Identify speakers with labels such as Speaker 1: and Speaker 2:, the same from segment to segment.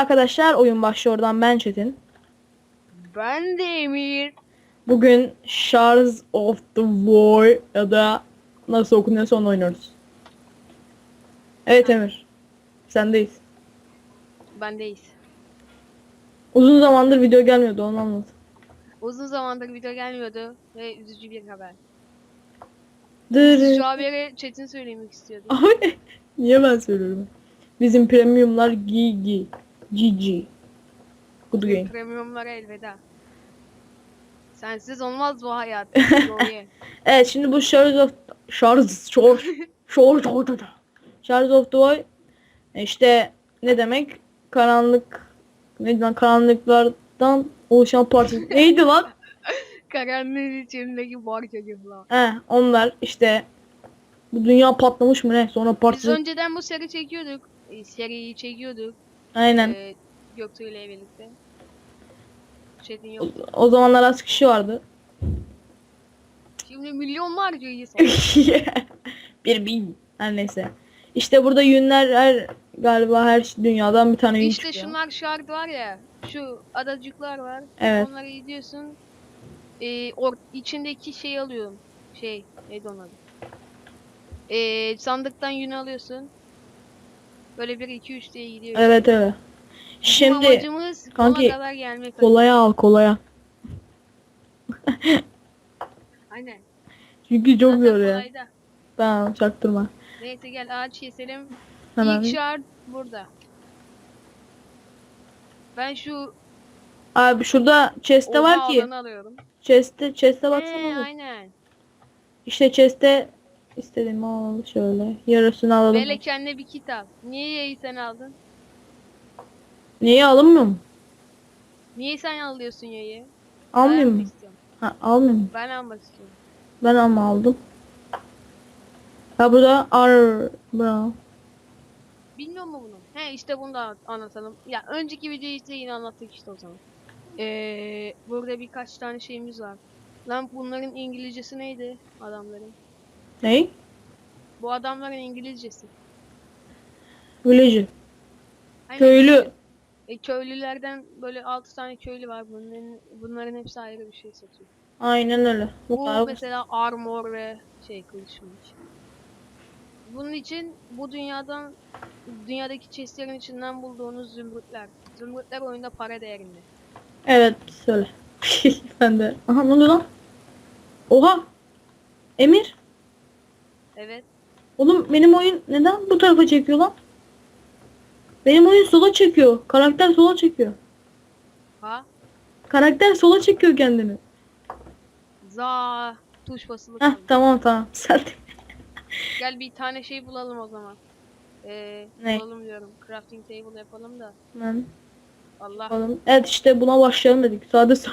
Speaker 1: arkadaşlar, oyun başlıyor oradan ben Çetin.
Speaker 2: Ben de Emir.
Speaker 1: Bugün Shards of the War ya da nasıl okunuyorsa onu oynuyoruz. Evet Emir, sendeyiz.
Speaker 2: Bendeyiz.
Speaker 1: Uzun zamandır video gelmiyordu onu anlat.
Speaker 2: Uzun zamandır video gelmiyordu ve üzücü bir haber.
Speaker 1: Dır.
Speaker 2: Şu haberi Çetin söylemek istiyordu.
Speaker 1: Niye ben söylüyorum? Bizim premiumlar GG. GG. Good game.
Speaker 2: Premiumlara elveda. Sensiz olmaz bu hayat. Zoe.
Speaker 1: Evet şimdi bu Shards of Shards Shards Shards of the Shards of the War işte ne demek? Karanlık neydi lan karanlıklardan oluşan parça. Neydi lan?
Speaker 2: Karanlığın içindeki parça gibi lan.
Speaker 1: He onlar işte bu dünya patlamış mı ne? Sonra
Speaker 2: Biz
Speaker 1: parça.
Speaker 2: önceden bu seri çekiyorduk. E, seriyi çekiyorduk.
Speaker 1: Aynen.
Speaker 2: E, Göktuğ ile birlikte. Çetin yok.
Speaker 1: O zamanlar az kişi vardı.
Speaker 2: Şimdi milyonlarca insan.
Speaker 1: bir bin. Her neyse. İşte burada yünler her galiba her dünyadan bir tane yün
Speaker 2: İşte
Speaker 1: çıkıyor.
Speaker 2: şunlar şart var ya. Şu adacıklar var.
Speaker 1: Evet.
Speaker 2: Onları gidiyorsun. Ee, or içindeki şeyi alıyorsun. Şey, neydi onun adı? Ee, sandıktan yün alıyorsun. Böyle 1 2 3 diye gidiyor.
Speaker 1: Evet evet.
Speaker 2: Bizim
Speaker 1: Şimdi
Speaker 2: amacımız
Speaker 1: kanki,
Speaker 2: kadar gelmek.
Speaker 1: kolaya al kolaya.
Speaker 2: Aynen.
Speaker 1: Çünkü çok
Speaker 2: Zaten
Speaker 1: zor ya.
Speaker 2: kolayda.
Speaker 1: Tamam çaktırma.
Speaker 2: Neyse gel ağaç keselim.
Speaker 1: Hemen.
Speaker 2: İlk şart burada. Ben şu
Speaker 1: Abi şurada chest'te var ki.
Speaker 2: alanı alıyorum.
Speaker 1: Chest'te chest'e baksana. Oğlum.
Speaker 2: aynen.
Speaker 1: İşte chest'te istediğimi al şöyle. Yarısını alalım.
Speaker 2: Böyle kendine bir kit al. Niye yayı sen aldın?
Speaker 1: Niye alınmıyor mu?
Speaker 2: Niye sen alıyorsun yayı?
Speaker 1: Almıyor mu? Ha, almıyor mu?
Speaker 2: Ben almak istiyorum.
Speaker 1: Ben ama aldım. Ha burada ar bra.
Speaker 2: Bilmiyor mu bunu? He işte bunu da anlatalım. Ya önceki videoyu işte yine anlattık işte o zaman. Ee, burada birkaç tane şeyimiz var. Lan bunların İngilizcesi neydi adamların?
Speaker 1: Ney?
Speaker 2: Bu adamların İngilizcesi.
Speaker 1: Villager.
Speaker 2: Aynen.
Speaker 1: Köylü.
Speaker 2: E, köylülerden böyle 6 tane köylü var. Bunların, bunların hepsi ayrı bir şey satıyor.
Speaker 1: Aynen öyle.
Speaker 2: Bu
Speaker 1: Bunlar-
Speaker 2: mesela armor ve şey kılıçmış. Bunun için bu dünyadan dünyadaki chestlerin içinden bulduğunuz zümrütler. Zümrütler oyunda para değerinde.
Speaker 1: Evet söyle. ben de. Aha ne oluyor lan? Oha. Emir.
Speaker 2: Evet.
Speaker 1: Oğlum benim oyun neden bu tarafa çekiyor lan? Benim oyun sola çekiyor. Karakter sola çekiyor.
Speaker 2: Ha?
Speaker 1: Karakter sola çekiyor kendini.
Speaker 2: Za tuş basılı
Speaker 1: Heh
Speaker 2: kaldı.
Speaker 1: tamam tamam. Sen
Speaker 2: Gel bir tane şey bulalım o zaman. Ee,
Speaker 1: Ne?
Speaker 2: bulalım diyorum. Crafting table yapalım da.
Speaker 1: Ben
Speaker 2: Allah.
Speaker 1: yapalım. Evet işte buna başlayalım dedik. Sade so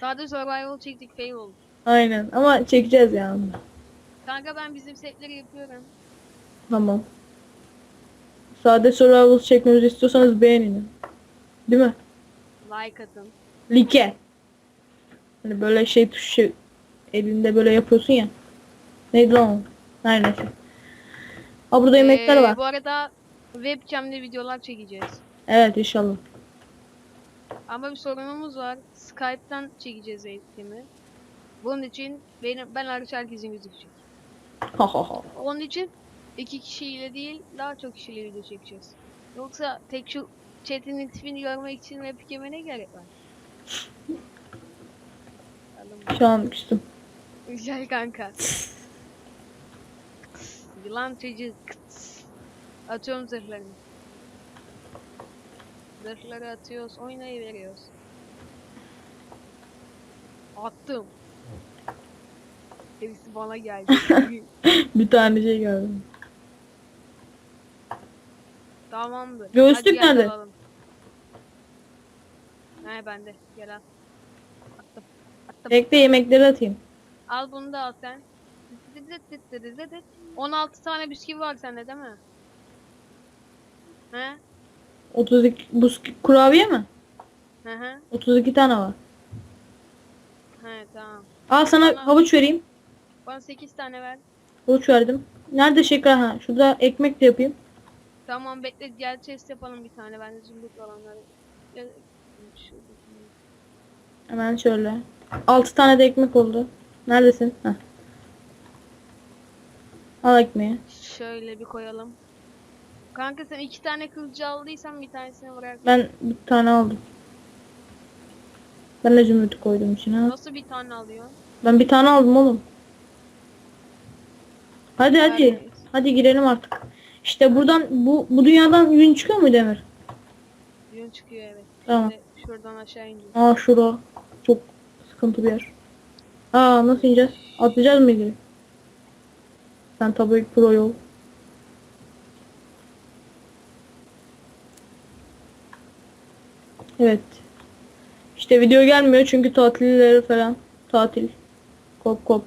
Speaker 2: Sadece survival çektik fail oldu.
Speaker 1: Aynen ama çekeceğiz yani.
Speaker 2: Kanka ben bizim setleri yapıyorum.
Speaker 1: Tamam. Sade survival çekmemizi istiyorsanız beğenin. Değil mi?
Speaker 2: Like atın.
Speaker 1: Like. Hani böyle şey tuşu elinde böyle yapıyorsun ya. Neydi lan o? Her neyse. Aa burada yemekler
Speaker 2: Ee,
Speaker 1: var.
Speaker 2: Bu arada webcam'de videolar çekeceğiz.
Speaker 1: Evet inşallah.
Speaker 2: Ama bir sorunumuz var. Skype'tan çekeceğiz eğitimi. Bunun için benim ben hariç herkesin gözükecek. Onun için iki kişiyle değil daha çok kişiyle video çekeceğiz. Yoksa tek şu chat'in tipini görmek için webcam'e ne gerek var?
Speaker 1: Şu an küstüm.
Speaker 2: Güzel kanka. Yılan çocuk. Atıyorum zırhlarını. Zırhları atıyoruz, oynayı veriyoruz. Attım. Hepsi bana geldi.
Speaker 1: Bir tane şey gördüm.
Speaker 2: Tamamdır.
Speaker 1: Göğüslük
Speaker 2: Hadi
Speaker 1: nerede?
Speaker 2: alalım. He bende. Gel al. Attım. Attım.
Speaker 1: Bekle yemekleri atayım.
Speaker 2: Al bunu da al sen. 16 tane bisküvi var sende değil mi? He?
Speaker 1: 32 bu kurabiye mi?
Speaker 2: Hı hı.
Speaker 1: 32 tane var.
Speaker 2: He tamam.
Speaker 1: Al sana
Speaker 2: Tamam.
Speaker 1: havuç vereyim.
Speaker 2: Bana 8 tane ver.
Speaker 1: Havuç verdim. Nerede şeker? Ha, şurada ekmek de yapayım.
Speaker 2: Tamam bekle gel chest yapalım bir tane. Ben de zümrüt olanları.
Speaker 1: Hemen şöyle. 6 tane de ekmek oldu. Neredesin? Heh. Al ekmeği.
Speaker 2: Şöyle bir koyalım. Kanka sen iki tane kılıcı aldıysan bir tanesini bırak.
Speaker 1: Ben bir tane aldım. Ben de zümrütü koydum içine.
Speaker 2: Nasıl bir tane alıyor?
Speaker 1: Ben bir tane aldım oğlum. Hadi hadi. Hadi girelim artık. İşte buradan bu bu dünyadan yün çıkıyor mu Demir?
Speaker 2: Yün çıkıyor evet.
Speaker 1: Tamam.
Speaker 2: Şimdi şuradan aşağı ineceğiz.
Speaker 1: Aa şura. Çok sıkıntı bir yer. Aa nasıl ineceğiz? Atlayacağız mı ilgili? Sen tabii pro yol. Evet. İşte video gelmiyor çünkü tatilleri falan. Tatil. Kop kop.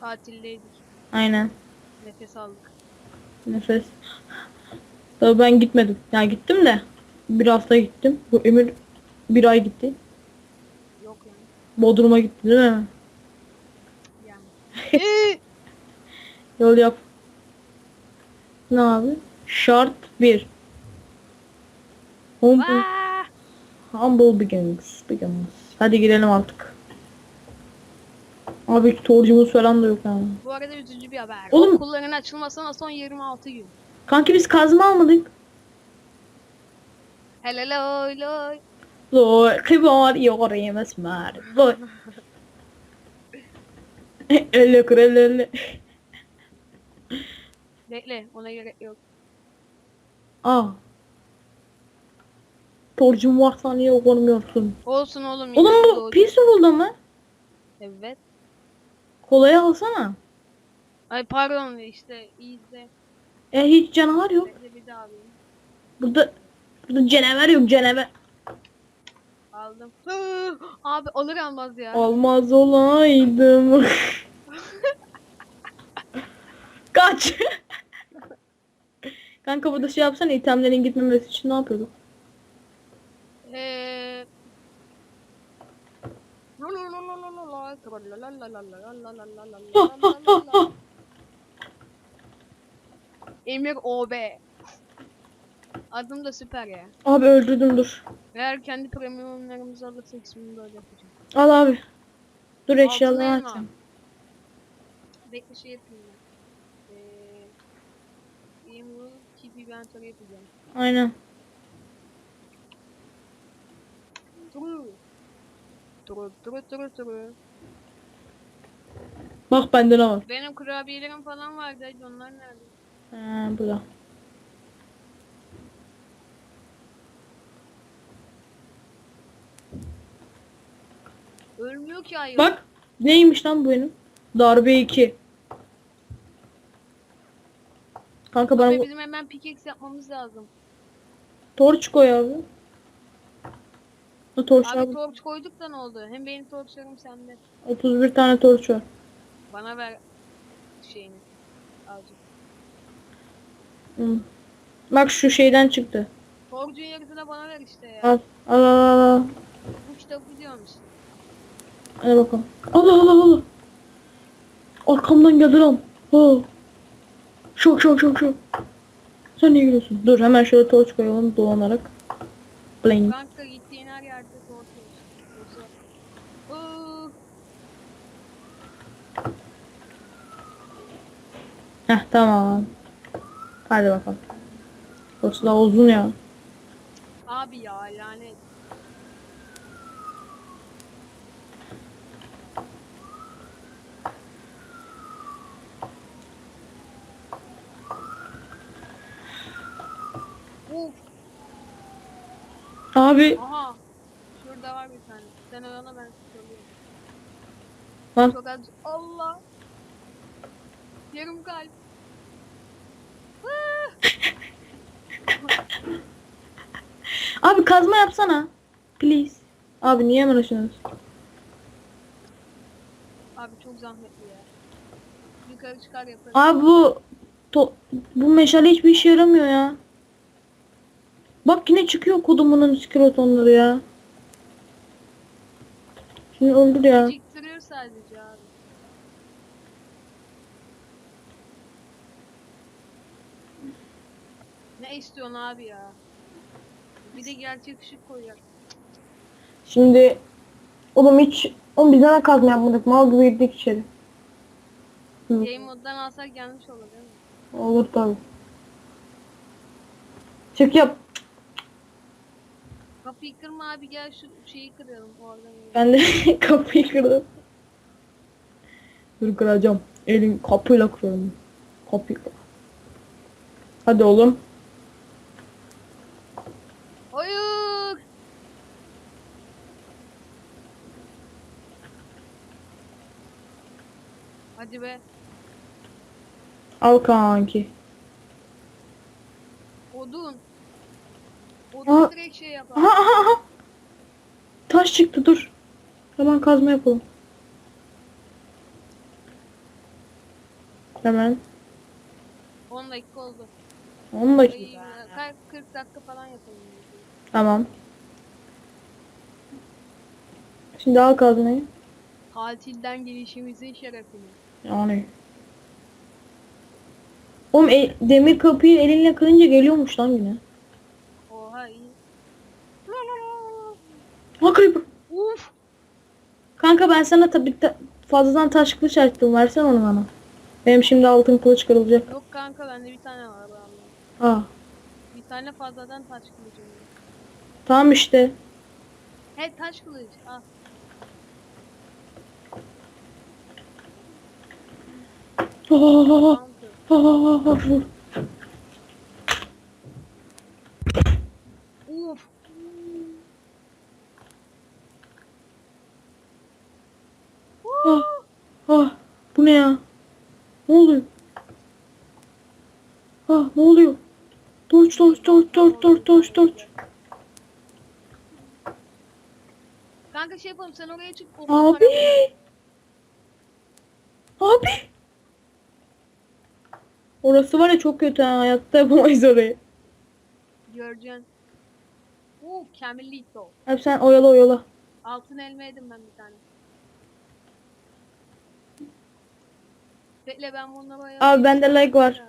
Speaker 2: Tatildeydik.
Speaker 1: Aynen.
Speaker 2: Nefes aldık.
Speaker 1: Nefes. Tabii ben gitmedim. Ya gittim de. Bir hafta gittim. Bu Emir bir ay gitti.
Speaker 2: Yok yani.
Speaker 1: Bodrum'a gitti değil mi?
Speaker 2: Yani.
Speaker 1: Yol yap. Ne abi? Şart 1. Humble, humble begins. begins. Hadi girelim artık. Abi torcumuz falan da yok yani.
Speaker 2: Bu arada üzücü bir haber.
Speaker 1: Oğlum-
Speaker 2: Okulların açılmasına son 26 gün.
Speaker 1: Kanki biz kazma almadık.
Speaker 2: Hele loy loy.
Speaker 1: Lo, kibar yoğurayım esmer. Lo. Elle kır elle elle.
Speaker 2: Bekle ona gerek yok.
Speaker 1: Aa. Torcum varsa niye koymuyorsun?
Speaker 2: Olsun oğlum.
Speaker 1: Oğlum bu
Speaker 2: doğdu.
Speaker 1: Peaceful'da mı?
Speaker 2: Evet.
Speaker 1: Kolaya alsana.
Speaker 2: Ay pardon işte izle.
Speaker 1: E hiç canavar yok.
Speaker 2: Bekle bir daha alayım.
Speaker 1: Burada burada canavar yok canavar.
Speaker 2: Aldım. Hı, Abi alır almaz ya.
Speaker 1: Olmaz olaydım. Kaç. Kanka burada şey yapsana itemlerin gitmemesi için ne yapıyorduk?
Speaker 2: Eee...
Speaker 1: Ha, ha, ha.
Speaker 2: Emir OB. Adım da süper ya.
Speaker 1: Abi öldürdüm dur.
Speaker 2: Eğer kendi premiumlarımızı alırsak ismini böyle yapacağım.
Speaker 1: Al abi. Dur eşyaları
Speaker 2: elma.
Speaker 1: açacağım.
Speaker 2: Bekle şey yapayım ben. Eee... Emir keep inventory yapacağım.
Speaker 1: Aynen.
Speaker 2: Turu. Turu turu turu turu.
Speaker 1: Bak bende ne var.
Speaker 2: Benim kurabiyelerim falan vardı. hadi Onlar nerede?
Speaker 1: Ha, burada.
Speaker 2: Ölmüyor ki ayol.
Speaker 1: Bak neymiş lan bu benim? Darbe 2. Kanka bana
Speaker 2: Abi
Speaker 1: bu
Speaker 2: bizim hemen pickaxe yapmamız lazım.
Speaker 1: torç koy abi. Bu torç
Speaker 2: Abi
Speaker 1: abi.
Speaker 2: torç koyduk da ne oldu? Hem benim torçlarım sende.
Speaker 1: 31 tane torç var.
Speaker 2: Bana ver şeyini. Azıcık.
Speaker 1: Hı. Bak şu şeyden çıktı.
Speaker 2: Torcun yarısını bana ver işte ya.
Speaker 1: Al al al al. al.
Speaker 2: Bu kitabı biliyormuş.
Speaker 1: Hadi bakalım. Al al al al. Arkamdan geldi lan. Oh. Şok şok şok şok. Sen niye gülüyorsun? Dur hemen şöyle torç koyalım dolanarak. Bling.
Speaker 2: Kanka gittiğin her yerde torç olsun. Yoksa... Iıı,
Speaker 1: Heh tamam. Hadi bakalım. Burası daha uzun ya.
Speaker 2: Abi ya lanet. Uf,
Speaker 1: Abi
Speaker 2: aha. Şurada var bir tane. Sen oyana ben söylüyorum.
Speaker 1: Lan.
Speaker 2: Çok az. Allah. Yarım kalp.
Speaker 1: Abi kazma yapsana. Please. Abi niye hemen açıyorsunuz?
Speaker 2: Abi çok zahmetli ya. Yukarı çıkar yaparım.
Speaker 1: Abi bu to, bu meşale hiçbir işe yaramıyor ya. Bak yine çıkıyor kodumunun skeletonları ya. Şimdi öldür ya.
Speaker 2: Geciktiriyor sadece abi. Ne istiyorsun abi ya? Bir de gerçek ışık koyacak.
Speaker 1: Şimdi oğlum hiç oğlum biz neden kazma yapmadık? Mal gibi girdik içeri. Hı,
Speaker 2: Game moddan alsak yanlış olur değil mi?
Speaker 1: olur tabi. Çık yap.
Speaker 2: Kapıyı kırma abi gel şu şeyi kıralım oradan.
Speaker 1: Ben de kapıyı kırdım. Dur kıracağım. Elim kapıyla kırıyorum. Kapıyı kır. Hadi oğlum.
Speaker 2: Hadi be.
Speaker 1: Al kanki.
Speaker 2: Odun.
Speaker 1: Aa.
Speaker 2: Odun direkt şey yapar.
Speaker 1: Aha aha aha. Taş çıktı dur. Hemen kazma yapalım. Hemen.
Speaker 2: 10 dakika oldu.
Speaker 1: 10 dakika.
Speaker 2: Ay, kaç- 40 dakika falan yapalım.
Speaker 1: Tamam. Şimdi al kazmayı.
Speaker 2: Tatilden gelişimizin şerefine.
Speaker 1: Yani. Oğlum e- demir kapıyı elinle kırınca geliyormuş lan yine.
Speaker 2: Oha iyi.
Speaker 1: Ha creeper.
Speaker 2: Uf!
Speaker 1: Kanka ben sana tabi ta- fazladan taş kılıç açtım. Versen onu bana. Benim şimdi altın kılıç kırılacak.
Speaker 2: Yok kanka bende bir tane var vallahi.
Speaker 1: Aa.
Speaker 2: Bir tane fazladan taş kılıcım var.
Speaker 1: Tamam işte.
Speaker 2: He taş kılıç. Al.
Speaker 1: Aa,
Speaker 2: Counter.
Speaker 1: aa, vur.
Speaker 2: Uf.
Speaker 1: Ah, ah, bu ne ya? Ne oluyor? Ah, ne oluyor? Torç, torç, torç, torç, torç, torç, torç.
Speaker 2: Kanka şey yapalım sen oraya çık.
Speaker 1: Abi. Orası var ya çok kötü ha. Hayatta yapamayız orayı.
Speaker 2: Göreceksin. Uf Camellito.
Speaker 1: Abi sen oyala oyala.
Speaker 2: Altın elma yedim ben bir tane. Bekle ben bununla bayağı...
Speaker 1: Abi bende lag var.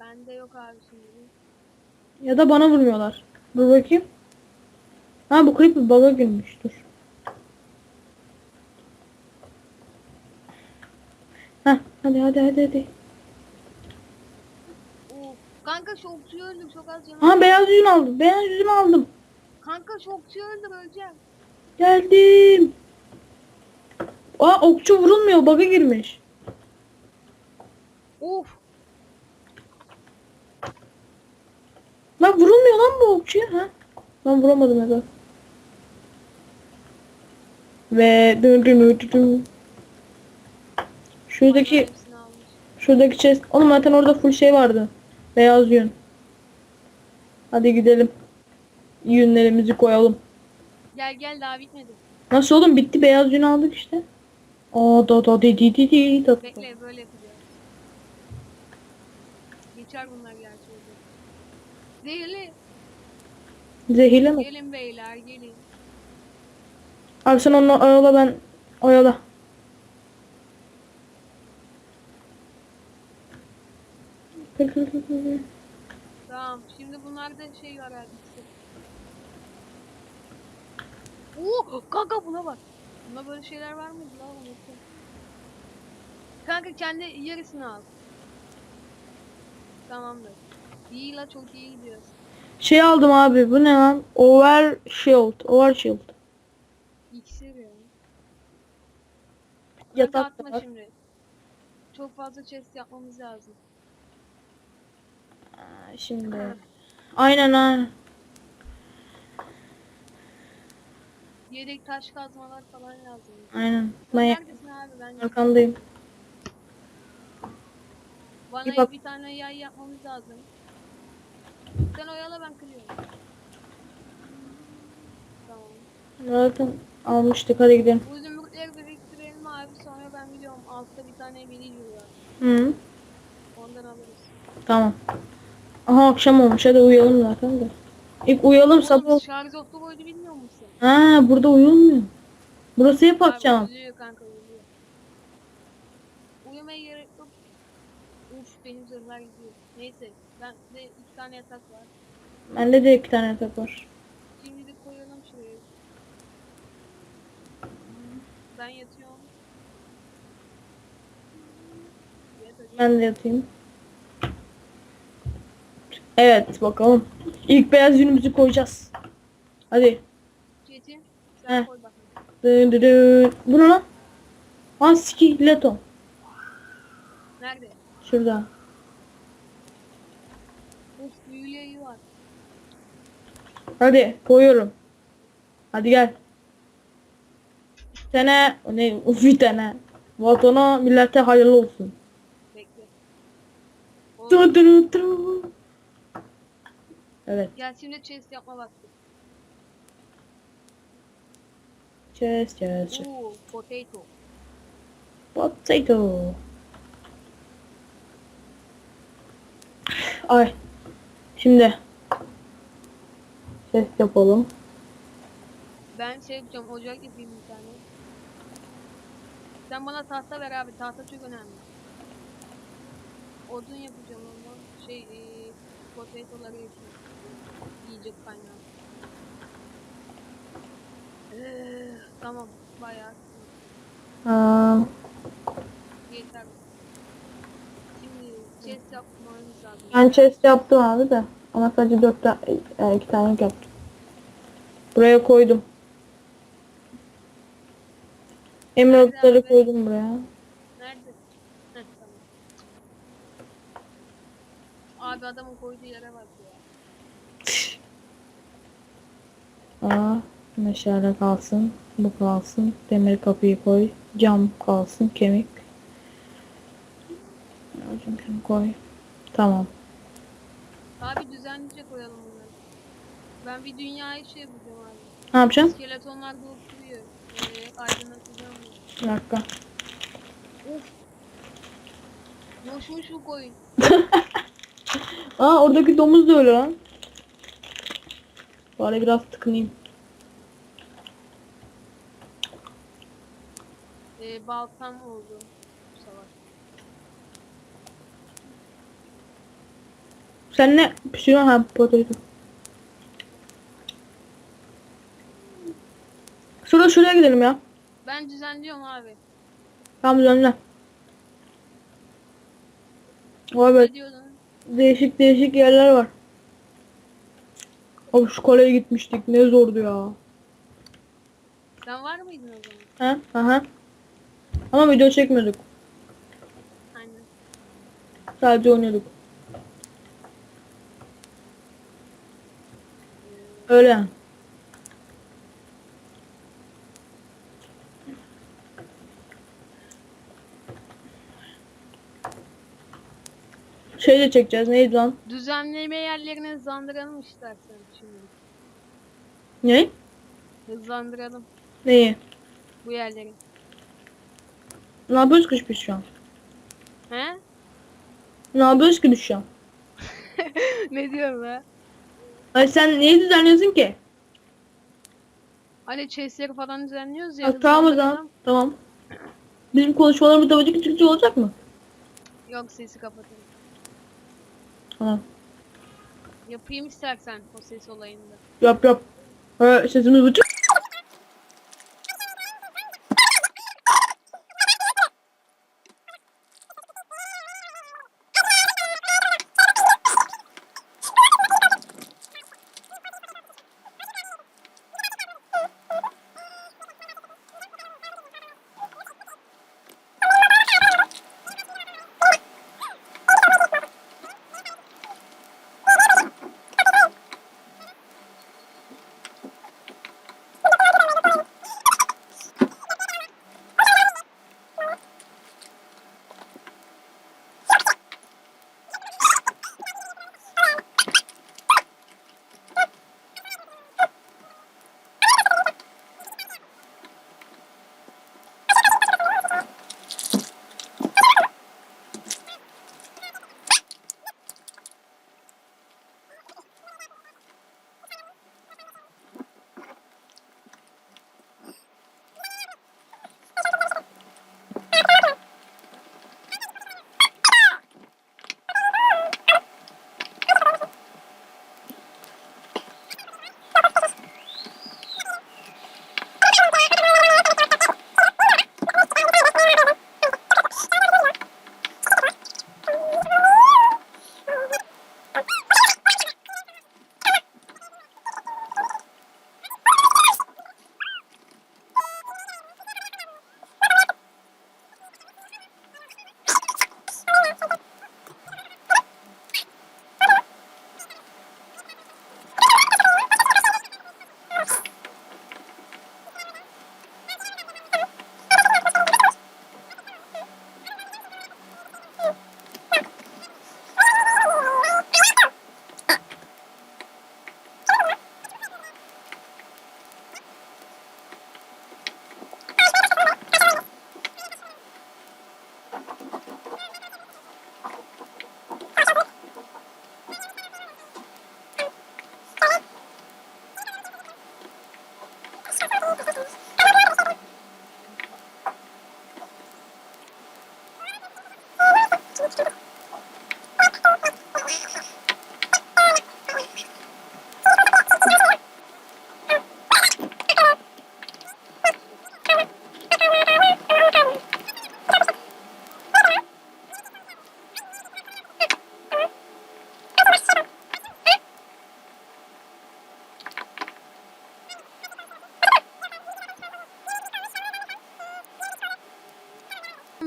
Speaker 2: Bende yok abi şimdi.
Speaker 1: Ya da bana vurmuyorlar. Dur bakayım. Ha bu creeper bug'a girmiş. Dur. Heh, hadi hadi hadi hadi.
Speaker 2: Kanka şokçuyu öldüm çok az canım.
Speaker 1: Ha beyaz yüzünü aldım. Beyaz yüzünü aldım.
Speaker 2: Kanka şokçuyu öldüm öleceğim.
Speaker 1: Geldim. Aa okçu vurulmuyor. Bug'a girmiş.
Speaker 2: Uf.
Speaker 1: Lan vurulmuyor lan bu okçuya. Ha? Ben vuramadım ya Ve dün dün dün. Şuradaki şuradaki chest. Oğlum zaten orada full şey vardı. Beyaz yün. Hadi gidelim. Yünlerimizi koyalım.
Speaker 2: Gel gel daha bitmedi.
Speaker 1: Nasıl oğlum bitti beyaz yün aldık işte. Aa da da di di di di da.
Speaker 2: Bekle böyle yapacağız. Geçer bunlar gerçi. Zehirli.
Speaker 1: Zehirle mi?
Speaker 2: Gelin beyler gelin.
Speaker 1: Abi sen onu oyala ben oyala.
Speaker 2: Tamam. Şimdi bunlarda şey var. Oo, kanka buna bak. Bunda böyle şeyler var mıydı lan unuttum. Kanka kendi yarısını al. Tamamdır. İyi la çok iyi gidiyoruz.
Speaker 1: Şey aldım abi bu ne lan? Over shield. Over shield.
Speaker 2: İksir ya.
Speaker 1: Yatak
Speaker 2: atma
Speaker 1: var.
Speaker 2: şimdi. Çok fazla chest yapmamız lazım.
Speaker 1: Şimdi. Aynen aynen.
Speaker 2: Yedek taş kazmalar falan lazım.
Speaker 1: Aynen. Ben
Speaker 2: neredesin abi ben
Speaker 1: arkandayım.
Speaker 2: bana
Speaker 1: bir bak-
Speaker 2: bir tane yay yapmamız lazım. Sen oyala ben kırıyorum. Tamam.
Speaker 1: Zaten almıştık hadi gidelim.
Speaker 2: Bu zümrütleri biriktirelim abi sonra ben biliyorum altta bir tane villager var.
Speaker 1: Hı.
Speaker 2: Ondan alırız.
Speaker 1: Tamam. Aha akşam olmuş hadi uyuyalım zaten de. İlk uyuyalım sabah.
Speaker 2: Şarj the void'u bilmiyor musun?
Speaker 1: Ha burada uyulmuyor. Burası hep akşam.
Speaker 2: Abi uyuyor kanka uyuyor. Uyumaya gerek yok. Uf benim zırhlar gidiyor. Neyse Ben de iki tane yatak var.
Speaker 1: Bende de iki tane yatak var.
Speaker 2: Şimdi de koyalım şuraya. Ben yatıyorum.
Speaker 1: Ben de yatayım. Evet bakalım. İlk beyaz yünümüzü koyacağız. Hadi.
Speaker 2: Çetin sen
Speaker 1: Heh.
Speaker 2: koy bakalım.
Speaker 1: Dın dın dın. Bu ne lan? Ha skeleton.
Speaker 2: Nerede?
Speaker 1: Şurada.
Speaker 2: Of var.
Speaker 1: Hadi koyuyorum. Hadi gel. Bir tane o ne bir tane. Vatana millete hayırlı olsun.
Speaker 2: Bekle.
Speaker 1: Dın dın. Evet.
Speaker 2: gel şimdi chest yapma vakti.
Speaker 1: Chest chest chest.
Speaker 2: Oo, potato.
Speaker 1: Potato. Ay. Şimdi. Chest yapalım.
Speaker 2: Ben şey yapacağım, ocak yapayım bir tane. Sen bana tahta ver abi, tahta çok önemli. Odun yapacağım ondan. Şey, eee, potatoları yapayım. Yiyecek kaynağı. Eee, tamam, bayağı
Speaker 1: Aa,
Speaker 2: yeter. Şimdi chest yapmamız lazım.
Speaker 1: ben chest yaptım abi de. Ama sadece dört tane, e, iki tane yaptım. Buraya koydum. Emerald'ları koydum buraya.
Speaker 2: Nerede? Heh, tamam. Abi adamın koyduğu yere bak ya.
Speaker 1: Aa, meşale kalsın. Bu kalsın. Demir kapıyı koy. Cam kalsın. Kemik. Hocam kemik koy. Tamam.
Speaker 2: Abi düzenlice koyalım bunları. Ben bir dünyayı şey yapacağım abi.
Speaker 1: Ne yapacaksın?
Speaker 2: İskeletonlar da oturuyor. Ee, aydınlatacağım.
Speaker 1: Bir dakika.
Speaker 2: Boşmuş bu koyun.
Speaker 1: Aa oradaki domuz da öyle lan. Bari biraz tıkınayım.
Speaker 2: Ee, baltam oldu bu savaş.
Speaker 1: Sen ne pişiriyorsun? Ha potato. Şurada şuraya gidelim ya.
Speaker 2: Ben düzenliyorum abi.
Speaker 1: Tamam düzenle. Vay be değişik değişik yerler var. Abi şu kaleye gitmiştik. Ne zordu ya.
Speaker 2: Sen var mıydın o zaman?
Speaker 1: He? Aha. Ama video çekmiyorduk.
Speaker 2: Aynen.
Speaker 1: Sadece oynuyorduk. Öyle Şey de çekeceğiz. Neydi lan?
Speaker 2: Düzenleme yerlerini hızlandıralım istersen şimdi.
Speaker 1: Ne?
Speaker 2: Hızlandıralım
Speaker 1: Neyi?
Speaker 2: bu yerleri.
Speaker 1: Ne yapıyoruz ki biz şu an?
Speaker 2: He?
Speaker 1: Ne yapıyoruz ki biz şu an?
Speaker 2: ne diyorum be?
Speaker 1: Ay sen neyi düzenliyorsun ki?
Speaker 2: Hani chestleri falan düzenliyoruz ya.
Speaker 1: Ha, tamam o
Speaker 2: hızlandıralım.
Speaker 1: zaman. Tamam. Bizim konuşmalarımız da böyle küçük küçük olacak mı?
Speaker 2: Yok sesi kapatın.
Speaker 1: Tamam.
Speaker 2: Yapayım istersen o ses olayında.
Speaker 1: Yap yap. Ha, sesimiz buçuk.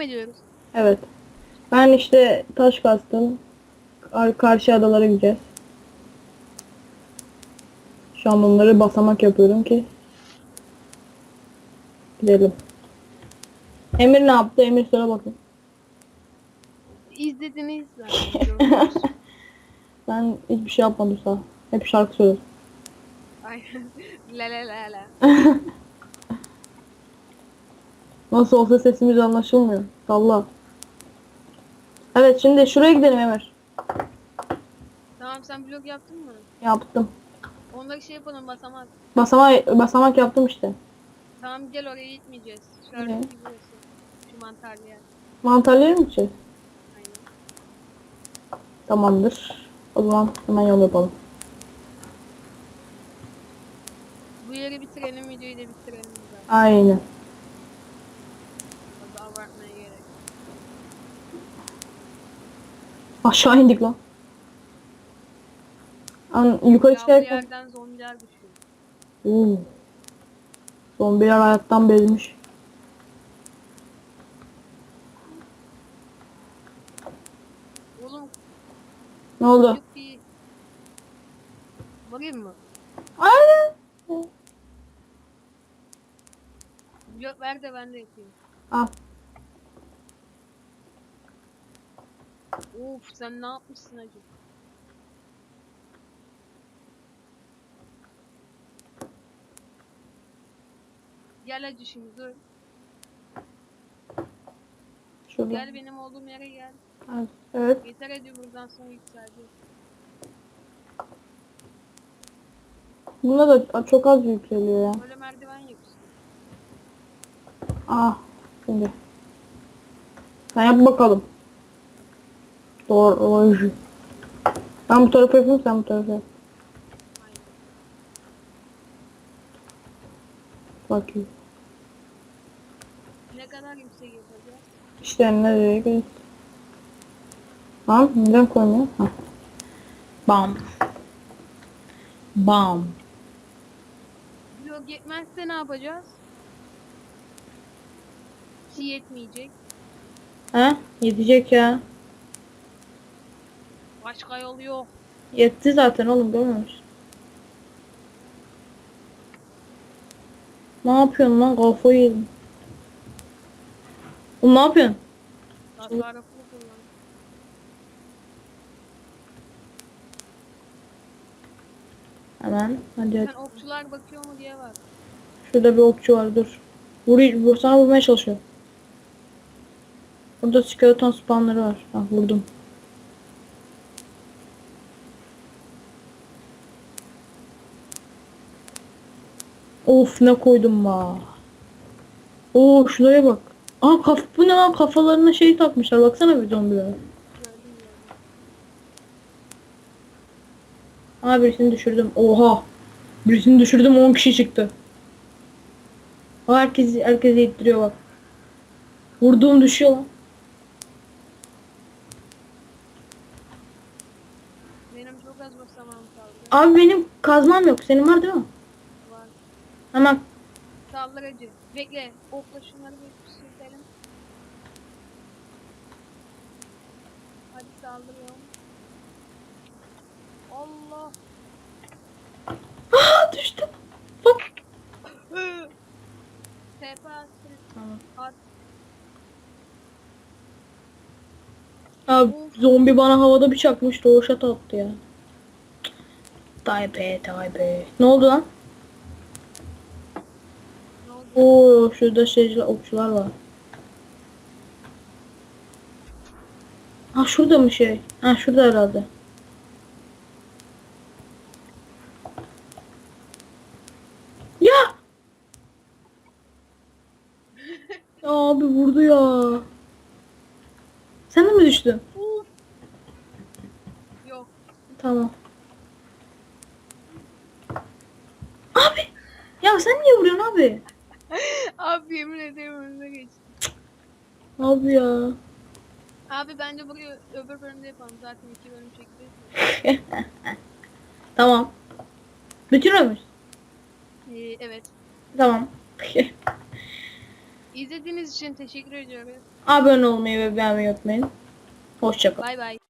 Speaker 2: Ediyoruz.
Speaker 1: Evet. Ben işte taş kastım. Ar- Karşı adalara gideceğiz. Şu an bunları basamak yapıyorum ki gidelim. Emir ne yaptı? Emir söyle bakayım.
Speaker 2: İzlediniz zaten.
Speaker 1: Ben hiçbir şey yapmadım sağ. Hep şarkı söyledim.
Speaker 2: Aynen. La la la la.
Speaker 1: Nasıl olsa sesimiz anlaşılmıyor. Salla. Evet şimdi şuraya gidelim Emir.
Speaker 2: Tamam sen blok yaptın mı?
Speaker 1: Yaptım.
Speaker 2: Onları şey yapalım basamak.
Speaker 1: Basamak, basamak yaptım işte.
Speaker 2: Tamam gel oraya gitmeyeceğiz. Burası. Şu mantarlı yer.
Speaker 1: Mantarları mı gideceğiz?
Speaker 2: Aynen.
Speaker 1: Tamamdır. O zaman hemen yol yapalım.
Speaker 2: Bu yeri bitirelim, videoyu da bitirelim zaten.
Speaker 1: Aynen.
Speaker 2: Abartmaya gerek. yok.
Speaker 1: Aşağı indik lan. An yukarı çıkarken.
Speaker 2: yerden zombiler düşüyor.
Speaker 1: Oo. Zombiler hayattan bezmiş.
Speaker 2: Oğlum
Speaker 1: Ne oldu?
Speaker 2: yok bir... Bakayım mı?
Speaker 1: Aynen.
Speaker 2: Blok ver de ben de yapayım.
Speaker 1: Al.
Speaker 2: Of sen ne yapmışsın acı? Gel acı şimdi dur.
Speaker 1: Şurada.
Speaker 2: Gel benim olduğum yere gel.
Speaker 1: Evet.
Speaker 2: Yeter hadi buradan sonra yükseleceğiz.
Speaker 1: Bunda da çok az yükseliyor ya.
Speaker 2: Böyle merdiven yapıyorsun.
Speaker 1: Ah. Şimdi. Sen yap bakalım. Doğru. Ben bu tarafa yapayım sen bu tarafa yap. Bakayım.
Speaker 2: Ne kadar yüksek yapacağız?
Speaker 1: İşte nereye gidiyoruz? Lan neden koymuyor? Ha. Bam. Bam.
Speaker 2: Blok yetmezse ne yapacağız? Hiç yetmeyecek.
Speaker 1: Ha? Yetecek ya.
Speaker 2: Başka yol yok.
Speaker 1: Yetti zaten oğlum görmüyor musun? Ne yapıyorsun lan kafayı yedim. Oğlum ne yapıyorsun?
Speaker 2: Tasarruflu kullan.
Speaker 1: Hemen hadi
Speaker 2: Sen
Speaker 1: hadi.
Speaker 2: okçular bakıyor mu diye bak.
Speaker 1: Şurada bir okçu var dur. Vuruyor, vur, sana vurmaya çalışıyor. Burada skeleton spawnları var. Ah vurdum. Of ne koydum ba. Oo şuraya bak. Aa kaf bu ne lan kafalarına şey takmışlar. Baksana bir zombiler.
Speaker 2: Gördüm gördüm.
Speaker 1: Aa birisini düşürdüm. Oha. Birisini düşürdüm 10 kişi çıktı. Aa herkes herkes ittiriyor bak. Vurduğum düşüyor lan.
Speaker 2: Benim çok az basamağım kaldı.
Speaker 1: Abi benim kazmam yok. Senin var değil mi? Hemen.
Speaker 2: Saldır acı. Bekle. Okla şunları bir sürtelim. Hadi saldırıyorum. Allah.
Speaker 1: Aa düştüm. Bak.
Speaker 2: TP attı.
Speaker 1: Tamam.
Speaker 2: At.
Speaker 1: Abi zombi bana havada bir çakmış. Roşat attı ya. Taybe taybe. Ne oldu lan? Oo şurada şeyciler okçular var. Ha şurada mı şey? Ha şurada herhalde. Ya! Abi vurdu ya. Sen de mi düştün?
Speaker 2: Abi bence burayı öbür bölümde yapalım. Zaten iki bölüm çekti.
Speaker 1: Tamam. Bütün ömür.
Speaker 2: Ee, evet.
Speaker 1: Tamam.
Speaker 2: İzlediğiniz için teşekkür ediyoruz.
Speaker 1: Abone olmayı ve beğenmeyi unutmayın. Hoşçakalın.
Speaker 2: Bay bay.